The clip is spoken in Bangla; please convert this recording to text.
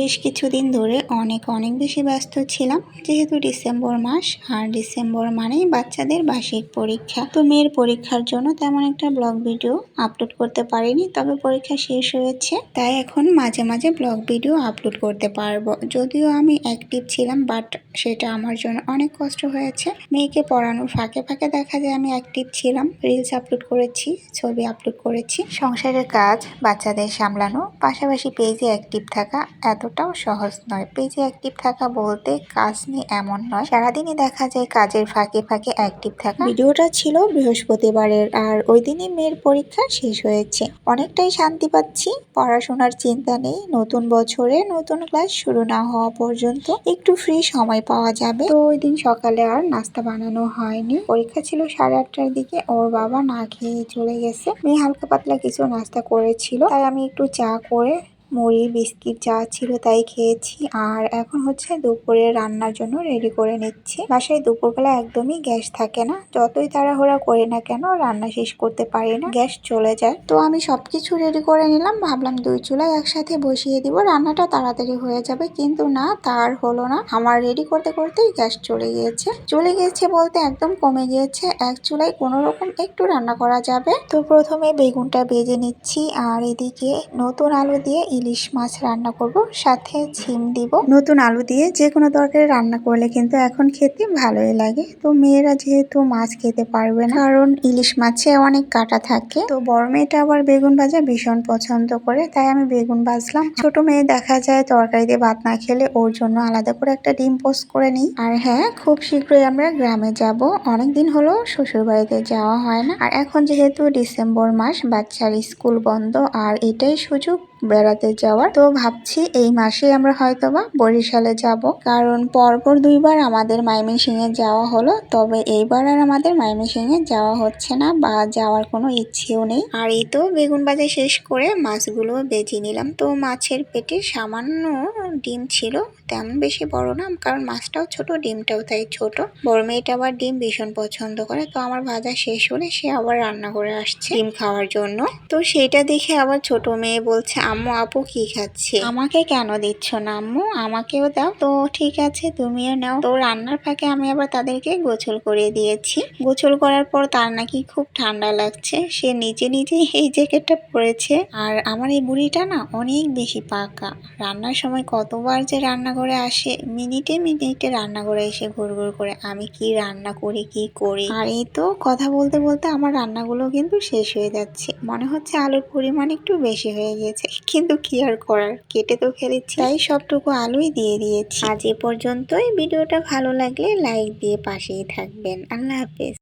বেশ কিছুদিন ধরে অনেক অনেক বেশি ব্যস্ত ছিলাম, যেহেতু ডিসেম্বর মাস, আর ডিসেম্বর মানেই বাচ্চাদের বার্ষিক পরীক্ষা। তো মেয়ের পরীক্ষার জন্য তেমন একটা ব্লগ ভিডিও আপলোড করতে পারিনি, তবে পরীক্ষা শেষ হয়েছে, তাই এখন মাঝে মাঝে ব্লগ ভিডিও আপলোড করতে পারব। যদিও আমি অ্যাক্টিভ ছিলাম, বাট সেটা আমার জন্য অনেক কষ্ট হয়েছে। মেয়েকে পড়ানোর ফাঁকে ফাঁকে দেখা যায় আমি অ্যাক্টিভ ছিলাম, রিলস আপলোড করেছি, ছবি আপলোড করেছি। সংসারের কাজ, বাচ্চাদের সামলানো, পাশাপাশি পেজে অ্যাক্টিভ থাকা এতটাও সহজ নয়। পেজে অ্যাক্টিভ থাকা বলতে কাজ নিয়ে এমন নয়। সারাদিনই দেখা যায় কাজের ফাঁকে ফাঁকে অ্যাক্টিভ থাকা। ভিডিওটা ছিল বৃহস্পতিবারের আর ওই দিনই মেয়ের পরীক্ষা শেষ হয়েছে। অনেকটাই শান্তি পাচ্ছি। পড়াশোনার চিন্তা নেই। নতুন বছরে নতুন ক্লাস শুরু না হওয়া পর্যন্ত একটু ফ্রি সময় পাওয়া যাবে। তো ওই দিন সকালে আর নাস্তা বানানো হয়নি। পরীক্ষা ছিল সাড়ে আটটার দিকে। ওর বাবা না খেয়ে চলে গেছে। মেয়ে হালকা পাতলা কিছু নাস্তা করেছিল। তাই আমি একটু চা করে মুড়ি, বিস্কিট যা ছিল তাই খেয়েছি। আর এখন হচ্ছে দুপুরে রান্নার জন্য রেডি করে নিচ্ছি। বাসায় দুপুরবেলা একদমই গ্যাস থাকে না। যতই তাড়াহুড়া করি না কেন, রান্না শেষ করতে পারি না। গ্যাস চলে যায়। তো আমি সবকিছু রেডি করে নিলাম। ভাবলাম দুই চুলায় একসাথে বসিয়ে দিব। রান্নাটা তাড়াতাড়ি হয়ে যাবে। কিন্তু না তার হলো না। আমার রেডি করতে করতেই গ্যাস চলে গিয়েছে। চলে গিয়েছে বলতে একদম কমে গিয়েছে। এক চুলায় কোনো রকম একটু রান্না করা যাবে। তো প্রথমে বেগুনটা বেজে নিচ্ছি। আর এদিকে নতুন আলু দিয়ে ইলিশ মাছ রান্না করব, সাথে ছিম দিব। নতুন আলু দিয়ে যে কোনো তরকারি রান্না করলে কিন্তু এখন খেতে ভালোই লাগে। তো মেয়েরা যেহেতু মাছ খেতে পারবে না, কারণ ইলিশ মাছে অনেক কাটা থাকে। তো বড় মেয়েটা আবার বেগুন ভাজা ভীষণ পছন্দ করে, তাই আমি বেগুন ভাজলাম। ছোট মেয়ে দেখা যায় তরকারি দিয়ে ভাত না খেলে ওর জন্য আলাদা করে একটা ডিম পোস্ট করে নিই। আর হ্যাঁ খুব শীঘ্রই আমরা গ্রামে যাব। অনেকদিন হলো শ্বশুর বাড়িতে যাওয়া হয় না। আর এখন যেহেতু ডিসেম্বর মাস, বাচ্চার স্কুল বন্ধ, আর এটাই সুযোগ, বেড়াতে যাওয়ার। তো ভাবছি এই মাসে আমরা হয়তোবা বরিশালে যাব। কারণ পরপর দুইবার আমাদের মাইমেসিংয়ে যাওয়া হলো। তবে এইবার আর আমাদের মাইমেসিংয়ে যাওয়া হচ্ছে না বা যাওয়ার কোনো ইচ্ছেও নেই। আর এই তো বেগুন বাজা শেষ করে মাছগুলো বেজে নিলাম। তো মাছের পেটে সামান্য ডিম ছিল। তেমন বেশি বড় না, কারণ মাছটাও ছোট, ডিমটাও তাই ছোট। বড় মেয়েটা আবার ডিম ভীষণ পছন্দ করে। তো আমার ভাজা শেষ হলে সে আবার রান্না করে আসছে ডিম খাওয়ার জন্য। তো সেটা দেখে আবার ছোট মেয়ে বলছে, আম্মু, আপু কি খাচ্ছে? আমাকে কেন দিচ্ছ না আম্মু? আমাকেও দাও। তো ঠিক আছে, তুমিও নাও। তো রান্নার ফাঁকে আমি আবার তাদেরকে গোছল করে দিয়েছি। গোছল করার পর তার নাকি খুব ঠান্ডা লাগছে। সে নিজে নিজেই এই জ্যাকেটটা পরেছে। আর আমার এই বুড়িটা না অনেক বেশি পাকা। রান্নার সময় কতবার যে রান্না করে আসে, মিনিটে মিনিটে রান্না করে এসে ঘুর ঘুর করে আমি কি রান্না করি, কি করি? আর এই তো কথা বলতে বলতে আমার রান্নাগুলো কিন্তু শেষ হয়ে যাচ্ছে। মনে হচ্ছে আলুর পরিমাণ একটু বেশি হয়ে গেছে। কিন্তু কি আর করার? কেটে তো ফেলেছি। তাই সবটুকু আলুই দিয়ে দিয়েছি। আজ এ পর্যন্তই। ভিডিওটা ভালো লাগলে লাইক দিয়ে পাশেই থাকবেন। আল্লাহ হাফেজ।